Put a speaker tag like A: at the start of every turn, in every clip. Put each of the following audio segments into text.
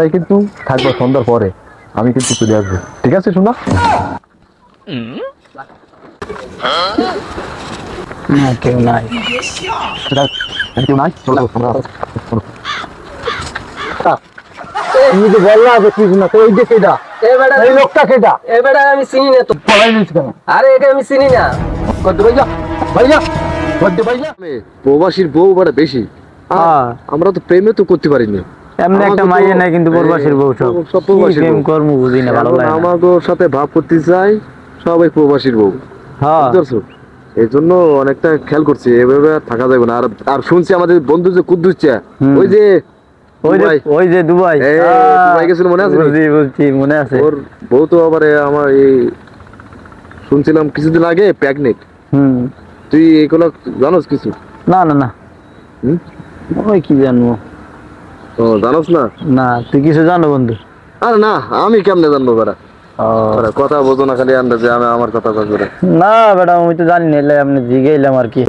A: বাসায় কিন্তু থাকব সন্ধ্যার পরে। আমি কিন্তু চলে আসব। ঠিক আছে শোনা
B: না কেউ নাই।
A: কেউ নাই? চলো আমরা শোনো।
B: তুমি তো বললা যে কিছু না এই যে কেটা এই লোকটা কেটা
C: এবারে আমি চিনি না তো।
B: পলাই নিস কেন?
C: আরে একে আমি চিনি না।
B: করতে ভাইয়া ভাইয়া
A: প্রবাসীর বউ বড় বেশি।
B: হ্যাঁ।
A: আমরা তো প্রেমে তো করতে পারিনি।
B: এমনি একটা মাইয়া নাই কিন্তু প্রবাসীর বউ সব। প্রেম কর্ম বুঝি না ভালো লাগে
A: আমাদের সাথে ভাব করতে চাই সবাই প্রবাসীর বউ।
B: হ্যাঁ।
A: এই জন্য অনেকটা খেয়াল করছি এভাবে আর থাকা যাবে না। আর আর শুনছি আমাদের বন্ধু যে কুদ্দুস চা ওই যে
B: ওই যে
A: দুবাই,
B: ওই যে দুবাই।
A: দুবাই গেছিল মনে আছে?
B: বুঝছি বুঝছি মনে আছে।
A: ওর বউ তো আবার আমার এই শুনছিলাম কিছুদিন আগে প্যাগনেট।
B: হুম।
A: তুই এগুলো জানোস কিছু?
B: না না না।
A: হুম?
B: ওই কি জানব?
A: ও জানোস না?
B: না তুই কিছু জানো বন্ধু?
A: আরে না আমি কেমনে জানব বেড়া?
B: ও,
A: কথা বোঝো না খালি আন্দাজে আমি আমার কথা করে
B: না বেটা আমি তো জানি না আপনি জিগাইলাম আর কি।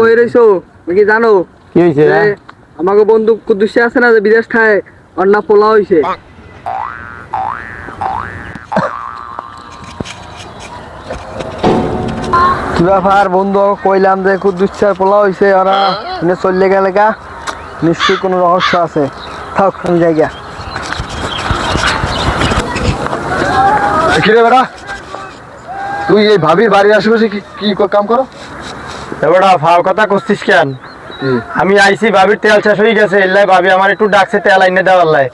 C: বই রইছো জানো?
B: কি হয়েছে
C: আমাকে বন্ধু কুদ্দুসে আছে না যে বিদেশ খায় ওর না পোলা হইছে। কি ব্যাপার বন্ধু কইলাম যে কুদ্দুসার পোলা হইছে ওরা চললে গেলে গা। নিশ্চয়ই কোনো রহস্য আছে। থাক আমি যাই গা
A: কিরে বেড়া তুই এই ভাবির বাড়ির আশেপাশে কি কি কাম করো?
B: এবারে ফাও কথা করছিস কেন? আমি আইছি ভাবির তেল শেষ হয়ে গেছে এল্লাই ভাবি আমার একটু ডাকছে তেল আইনে দেওয়ার লাই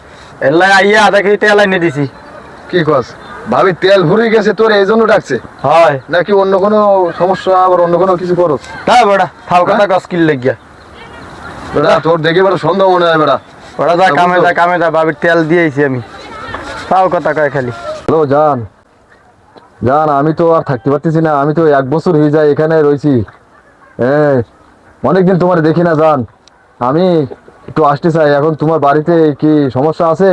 B: এল্লাই আইয়া আধা কেজি তেল আইনে দিছি।
A: কি কস? ভাবি তেল ভরে গেছে তোর এই জন্য ডাকছে?
B: হয়।
A: নাকি অন্য কোনো সমস্যা আবার অন্য কোনো কিছু করো
B: তা বেড়া ফাও কথা কস কিল লাগিয়া।
A: বেড়া তোর দেখে বেড়া সন্দেহ মনে হয় বেড়া।
B: ওরা যা কামে যা কামে যা ভাবির তেল দিয়েছি আমি। ফাও কথা কয় খালি।
A: হ্যালো জান। জান আমি তো আর থাকতে পারতেছি না আমি তো এক বছর হয়ে যায় এখানে রয়েছি হ্যাঁ অনেকদিন তোমার দেখি না জান। আমি একটু আসতে চাই এখন তোমার বাড়িতে কি সমস্যা আছে?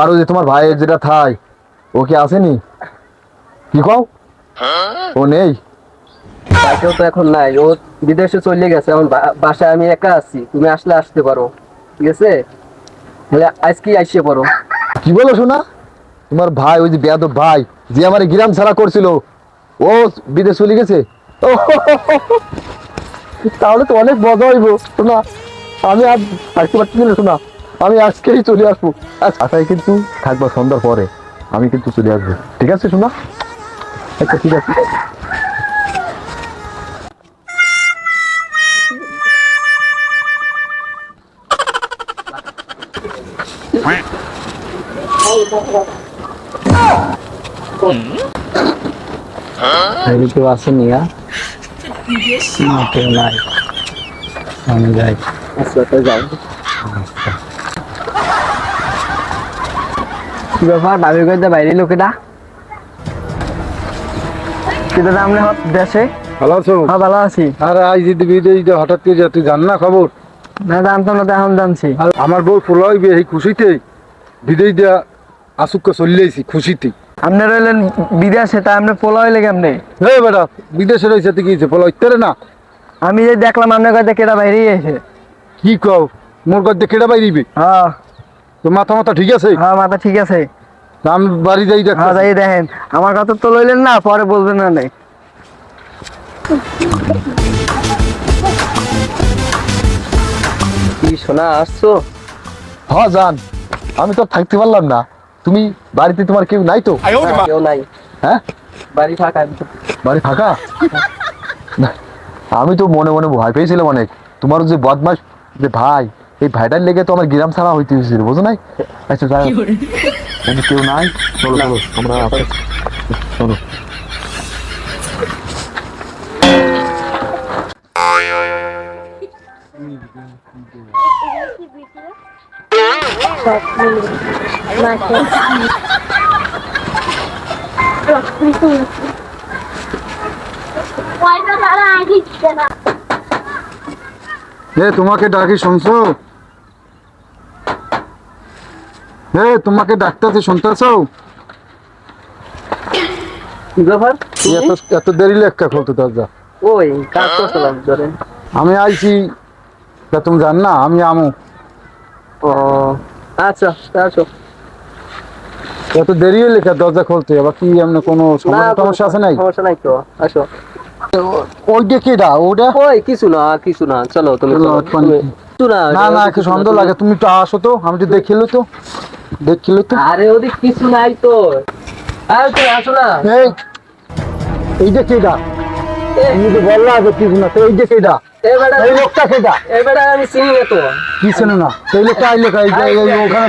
A: আর ওই যে তোমার ভাইয়ের যেটা থাই ও কি আসেনি? কি কও? ও নেই?
C: তাকেও তো এখন নাই, ও বিদেশে চলে গেছে, এখন বাসায় আমি একা আছি, তুমি আসলে আসতে পারো, ঠিক আছে? তাহলে আজকে আসতে পারো
A: কি বলো শোনা তোমার ভাই, ওই যে বেয়াদব ভাই, যে আমার গ্রাম ছাড়া করছিল, ও বিদেশ চলে গেছে? তাহলে তো অনেক মজা হইব শোনা আমি আর থাকতে পারছি না শোনা আমি আজকেই চলে আসব। আচ্ছা কিন্তু থাকব সন্ধ্যার পরে, আমি কিন্তু চলে আসব। ঠিক আছে শোনা আচ্ছা ঠিক আছে।
B: বাইরে কেউ আসেনি না না কেউ নাই। আমি যাই।
C: আচ্ছা যাও। কি ব্যাপার বাইরে লোকেটা কিন্তু আমরা দেশে
D: ভালো আছো?
C: হ্যাঁ ভালো আছি।
D: আর আই যদি বিদেশ দিয়ে হঠাৎ করে যা তুই জান না খবর?
C: না জানতাম না তো এখন জানছি।
D: আমার বউ ফুলা খুশিতে বিদেশ দিয়া আসুককে চলিয়েছি খুশিতে।
C: আপনি রইলেন বিদেশে তা আপনি পোলা হইলে কেমনে?
D: হে বেটা বিদেশে রয়েছে তুই গিয়েছে পোলা হইতে না?
C: আমি যে দেখলাম আপনার কাছে কেটা বাইরে এসে
D: কি কও? মোর গদ্যে কেডা বাইরিবে
C: হ্যাঁ।
D: তো মাথা মাথা ঠিক আছে?
C: হ্যাঁ মাথা ঠিক আছে।
D: তা আমি বাড়ি যাই দেখ
C: হ্যাঁ যাই দেখেন। আমার কথা তো লইলেন না পরে বলবেন না নাই। কি শোনা আসছো?
A: হ্যাঁ জান আমি তো থাকতে পারলাম না। তুমি বাড়িতে তোমার কেউ নাই তো?
C: কেউ নাই।
A: হ্যাঁ?
C: বাড়ি ফাঁকা
A: বাড়ি ফাঁকা? আমি তো মনে মনে ভয় পেয়েছিলাম অনেক। তোমার যে বদমাস যে ভাই এই ভাইটার লেগে তো আমার গ্রাম ছাড়া হইতে হয়েছিল বুঝো নাই? আচ্ছা যাই। কেউ নাই? চলো চলো আমরা চলো।
E: পয়সা ছাড়া
D: হে তোমাকে ডাকি শুনছো? হে তোমাকে ডাকতেছে শুনতেছো? এত এত দেরি লেখা খুলতে দরজা
C: ওই কাজ করছিলাম ধরে।
D: আমি আইছি। তা তুমি জান না আমি আমু।
C: ও
F: আচ্ছা আসো।
D: এত দেরি হলে দরজা খুলতে? আবার কি এমনি কোনো সমস্যা আছে নাই?
F: সমস্যা নাই তো আসো।
D: ওই দেখে দা ওটা
F: ওই কিছু না কিছু না। চলো তুমি না
D: না না সন্দেহ লাগে। তুমি একটু আসো তো আমি তো দেখিল তো। দেখিল তো।
F: আরে ওদিক কিছু নাই তো। আরে তুমি আসো না।
D: এই তুমি তো বললা যে কিছু না তো এই লোকটা কেডা
F: এ আমি চিনি না তো।
D: কি ছিল না? এই লোকটা আইলো কা- এই যে এই- এই ওখানে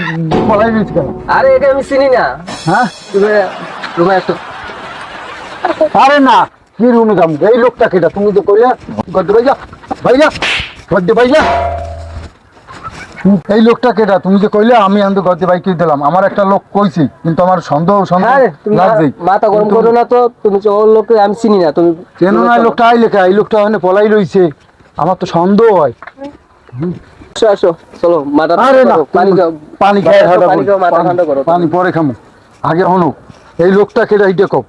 D: পলাই দিয়েছে কেন?
F: আরে একে আমি চিনি না।
D: হ্যাঁ?
F: তুমি রুমে আসো
D: আরে না কি রুমে কাম এই লোকটা কেডা তুমি তো কইলে গদ্দে ভাইয়া ভাইয়া গদ্দে ভাইয়া। এই লোকটা কেডা তুমি যে কইলে আমি আন্দো গদ্দে বাইকে দিলাম। আমার একটা লোক কইছি কিন্তু আমার সন্দেহ সন্দেহ লাগছে
F: মাথা গরম করো না তো। তুমি তো ওর লোককে আমি চিনি না তুমি
D: কেন না লোকটা? আইলে কা এই লোকটা ওখানে পলাই রইছে। আমার তো সন্দেহ হয়।
F: আসো চলো মাথা পানি
D: খাই পরে খামু। আগে এই কব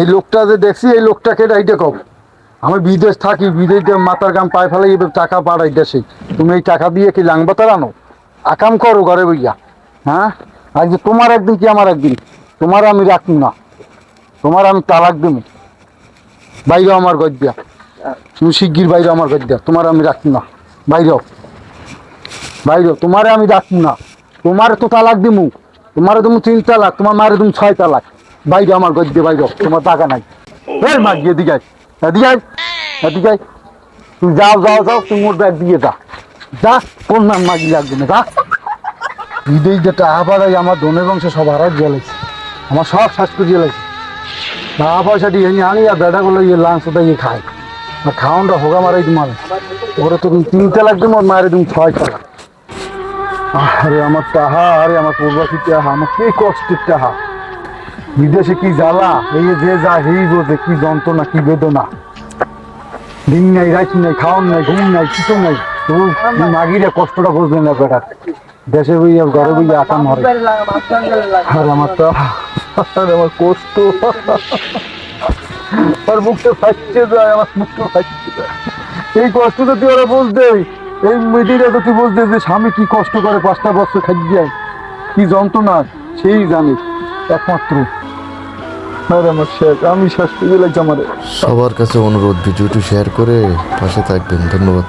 D: এই লোকটা যে দেখছি এই কব আমি বিদেশ থাকি বিদেশ মাথার গাম পায়ে ফেলে টাকা পাড়াই দেশে। তুমি এই টাকা দিয়ে কি লাংবাতার আনো? আকাম করো ঘরে বইয়া হ্যাঁ? আজ যে তোমার একদিন কি আমার একদিন? তোমার আমি রাখি না। তোমার আমি তালাক দেবো বাইরে আমার গদ্যা তুমি শিগগির বাইরে আমার গদ্যা তোমার আমি রাখি না। বাইরেও বাইরে তোমারে আমি রাখি না। তোমার তো তালাক দিমু। তোমার তুমি তিন তালাক তোমার মারে তুমি ছয় তালাক। বাইরে আমার গদ্যে বাইরে তোমার টাকা নাই। এই মা গিয়ে আয়, এদিকে আয়। তুমি যাও যাও যাও তুমি মোট ব্যাগ দিয়ে যা। যা কোন নাম মাগি লাগবে না যা। বিদেশ যেটা আবারাই আমার ধনের বংশে সব হারাই জ্বলেছে আমার সব শ্বাস করিয়ে লাগছে টাকা পয়সা দিয়ে আনি আর বেটা গুলো ইয়ে লাঞ্চ দিয়ে খায়। আর খাওয়ানটা হোগা মারাই তোমার ওরা তো তিন তালাক দিম ওর মায়ের তুমি ছয় তালাক আরে আমার টাহা আরে আমার পূর্বাসী টাহা, আমার কি কষ্টের টাহা। বিদেশে কি জ্বালা? এই যে যা হেই বোঝে কি যন্ত্রণা, কি বেদনা। দিন নাই, রাত নাই, খাওয়ান নাই, ঘুম নাই, কিছু নাই। তবু মাগিরে কষ্টটা বুঝবে না, বেটা। দেশে বইয়া, ঘরে বইয়া আটা মরে। আর, আমার তো আর, আমার কষ্ট। আর মুখটা ফাটছে যায় আমার মুখটা ফাটছে যায় এই কষ্টটা তুই ওরা বুঝতে, এই মেয়েটিরা তো তুই বুঝতে যে স্বামী কি কষ্ট করে পাঁচটা বছর খাই যায়। কি যন্ত্রণা, সেই জানে একমাত্র। আমি শেষ পেয়ে লাগছে আমার
G: সবার কাছে অনুরোধ ভিডিওটি শেয়ার করে পাশে থাকবেন, ধন্যবাদ।